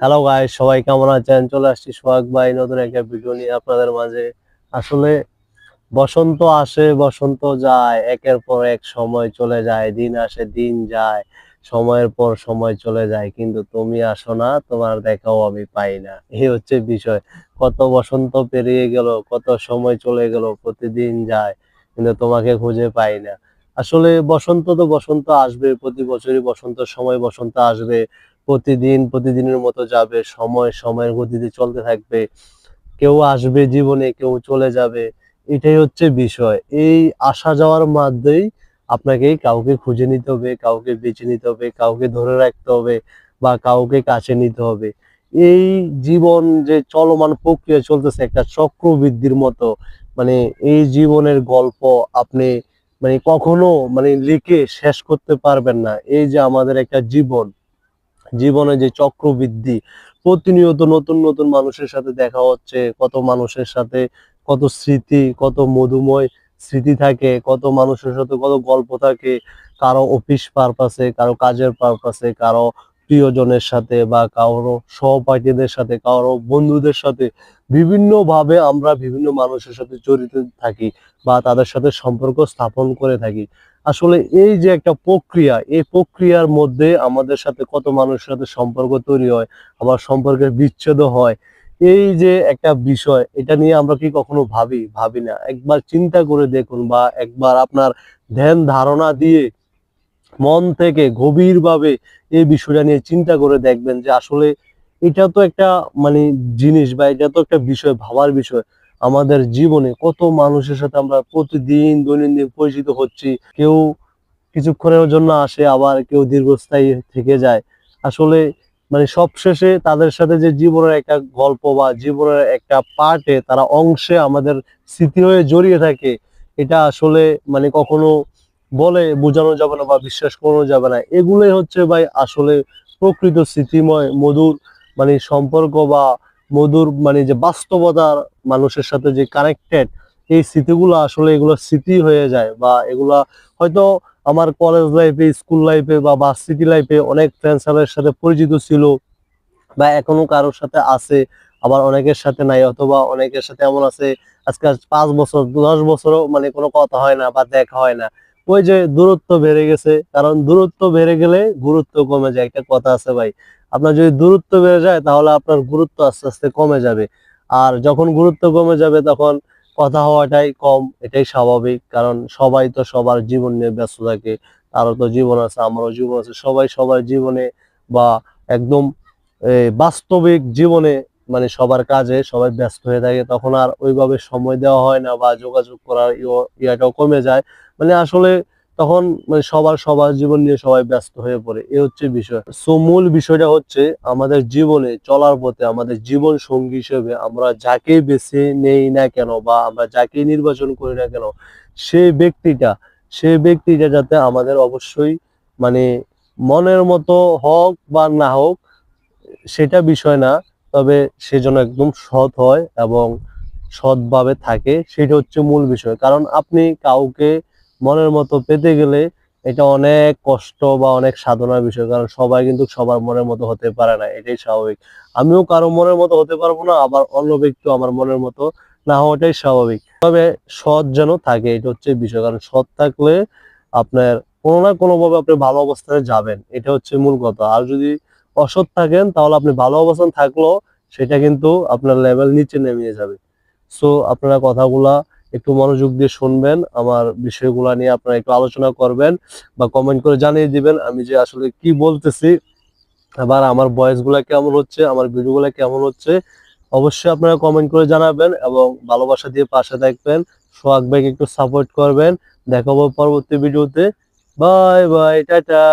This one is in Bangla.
হ্যালো গাই সবাই কেমন আছেন? চলে আসছি সোহাগ ভাই, নতুন একটা ভিডিও নিয়ে আপনাদের মাঝে। আসলে বসন্ত আসে, বসন্ত যায়, একের পর এক সময় চলে যায়, দিন আসে, দিন যায়, সময়ের পর সময় চলে যায়, কিন্তু তুমি আসো না, তোমার দেখাও আমি পাই না। এই হচ্ছে বিষয়। কত বসন্ত পেরিয়ে গেল, কত সময় চলে গেল, প্রতিদিন যায়, কিন্তু তোমাকে খুঁজে পাই না। আসলে বসন্ত তো বসন্ত আসবে, প্রতি বছরই বসন্ত সময় বসন্ত আসবে। প্রতিদিন, প্রতিদিনের মতো যাবে, সময়, সময়ের গতিতে চলতে থাকবে। কেউ আসবে জীবনে, কেউ চলে যাবে। এটাই হচ্ছে বিষয়। এই আসা যাওয়ার মাধ্যমেই আপনাকে কাউকে খুঁজে নিতে হবে, কাউকে বেছে নিতে হবে, কাউকে ধরে রাখতে হবে বা কাউকে কাছে নিতে হবে। এই জীবন যে চলমান প্রক্রিয়া চলতেছে, একটা চক্রবৃদ্ধির মতো মানে এই জীবনের গল্প আপনি মানে কখনো মানে লিখে শেষ করতে পারবেন না। এই যে আমাদের একটা জীবন জীবনে যে চক্রবৃদ্ধি, প্রতিনিয়ত নতুন নতুন মানুষের সাথে দেখা হচ্ছে, কত মানুষের সাথে কত স্মৃতি, কত মধুময় স্মৃতি থাকে, কত মানুষের সাথে কত গল্প থাকে, কারও অফিস পারপাসে কারও কাজের পারপাসে কারও প্রিয়জনের সাথে বা কারও সহপাঠীদের সাথে, কারও বন্ধুদের সাথে বিভিন্ন ভাবে আমরা বিভিন্ন মানুষের সাথে জড়িত থাকি বা তাদের সাথে সম্পর্ক স্থাপন করে থাকি। আসলে এই যে একটা প্রক্রিয়া, এই প্রক্রিয়ার মধ্যে আমাদের সাথে কত মানুষের সাথে সম্পর্ক তৈরি হয়, আবার সম্পর্কের বিচ্ছেদ হয়, এই যে একটা বিষয়, এটা নিয়ে আমরা কি কখনো ভাবি? ভাবি না। একবার চিন্তা করে দেখুন বা একবার আপনার ধ্যান ধারণা দিয়ে মন থেকে গভীরভাবে এই বিষয়টা নিয়ে চিন্তা করে দেখবেন যে আসলে এটা তো একটা মানে জিনিস বা এটা তো একটা বিষয়, ভাবার বিষয়। আমাদের জীবনে কত মানুষের সাথে আমরা প্রতিদিন দৈনন্দিন পরিচিত হচ্ছি। কেউ কিছুক্ষণের জন্য আসে, আবার কেউ দীর্ঘস্থায়ী থেকে যায়। আসলে মানে সবশেষে তাদের সাথে যে জীবনের একটা গল্প বা জীবনের একটা পার্টে তারা অংশে আমাদের স্মৃতি হয়ে জড়িয়ে থাকে, এটা আসলে মানে কখনো বলে বোঝানো যাবে না বা বিশ্বাস করানো যাবে না। এগুলোই হচ্ছে ভাই আসলে প্রকৃত স্মৃতিময় মধুর মানে সম্পর্ক বা মধুর মানে যে বাস্তবতার মানুষের সাথে যে কানেক্টেড এই স্মৃতিগুলো আসলে এগুলো স্মৃতি হয়ে যায় বা এগুলা হয়তো আমার কলেজ লাইফে স্কুল লাইফে বা ভার্সিটি লাইফে অনেক ফ্রেন্ড সাথে পরিচিত ছিল বা এখনও কারোর সাথে আছে, আবার অনেকের সাথে নাই অথবা অনেকের সাথে এমন আছে, আজকে পাঁচ বছর, দশ বছরও মানে কোনো কথা হয় না বা দেখা হয় না। ওই যে দূরত্ব বেড়ে গেছে, কারণ দূরত্ব বেড়ে গেলে গুরুত্ব কমে যায়, একটা কথা আছে ভাই। আপনার যদি দূরত্ব বেড়ে যায়, তাহলে আপনার গুরুত্ব আস্তে আস্তে কমে যাবে। আর যখন গুরুত্ব কমে যাবে, তখন কথা হওয়াটাই কম, এটাই স্বাভাবিক, কারণ সবাই তো সবার জীবন নিয়ে ব্যস্ত থাকে। তারও তো জীবন আছে, আমারও জীবন আছে। সবাই সবার জীবনে বা একদম বাস্তবিক জীবনে মানে সবার কাজে সবাই ব্যস্ত হয়ে থাকে, তখন আর ওইভাবে সময় দেওয়া হয় না বা যোগাযোগ করার ইয়ে- ইয়াটাও কমে যায়। মানে আসলে তখন মানে সবার সবার জীবন নিয়ে সবাই ব্যস্ত হয়ে পড়ে, এ হচ্ছে বিষয়। সো মূল বিষয়টা হচ্ছে আমাদের জীবনে চলার পথে, আমাদের জীবন সঙ্গী হিসেবে আমরা যাকে বেছে নেই না কেন বা আমরা যাকে নির্বাচন করি না কেন সেই ব্যক্তিটা সেই ব্যক্তিটা যাতে আমাদের অবশ্যই মানে মনের মতো হোক বা না হোক, সেটা বিষয় না। তবে সে যেন একদম সৎ হয় এবং সৎভাবে থাকে, সেটা হচ্ছে মূল বিষয়। কারণ আপনি কাউকে মনের মতো পেতে গেলে এটা অনেক কষ্ট বা অনেক সাধনার বিষয়, কারণ সবাই কিন্তু সবার মনের মতো হতে পারে না, এটাই স্বাভাবিক। আমিও কারও মনের মতো হতে পারব না, আবার অন্য ব্যক্তিও আমার মনের মতো না হওয়াটাই স্বাভাবিক। তবে সৎ যেন থাকে, এটা হচ্ছে বিষয়, কারণ সৎ থাকলে আপনার কোনো না কোনোভাবে আপনি ভালো অবস্থানে যাবেন, এটা হচ্ছে মূল কথা। আর যদি অসৎ থাকেন, তাহলে আপনি ভালো অবস্থান থাকলেও সেটা কিন্তু আপনার লেভেল নিচে নেমে যাবে। সো আপনারা কথাগুলা একটু মনোযোগ দিয়ে শুনবেন, আমার বিষয়গুলা নিয়ে আপনারা একটু আলোচনা করবেন বা কমেন্ট করে জানিয়ে দিবেন আমি যে আসলে কি বলতেছি, আবার আমার ভয়েসগুলা কেমন হচ্ছে, আমার ভিডিও গুলা কেমন হচ্ছে, অবশ্যই আপনারা কমেন্ট করে জানাবেন এবং ভালোবাসা দিয়ে পাশে থাকবেন, সোহাগ ভাইকে একটু সাপোর্ট করবেন। দেখাবো পরবর্তী ভিডিওতে বাই বাই টাটা!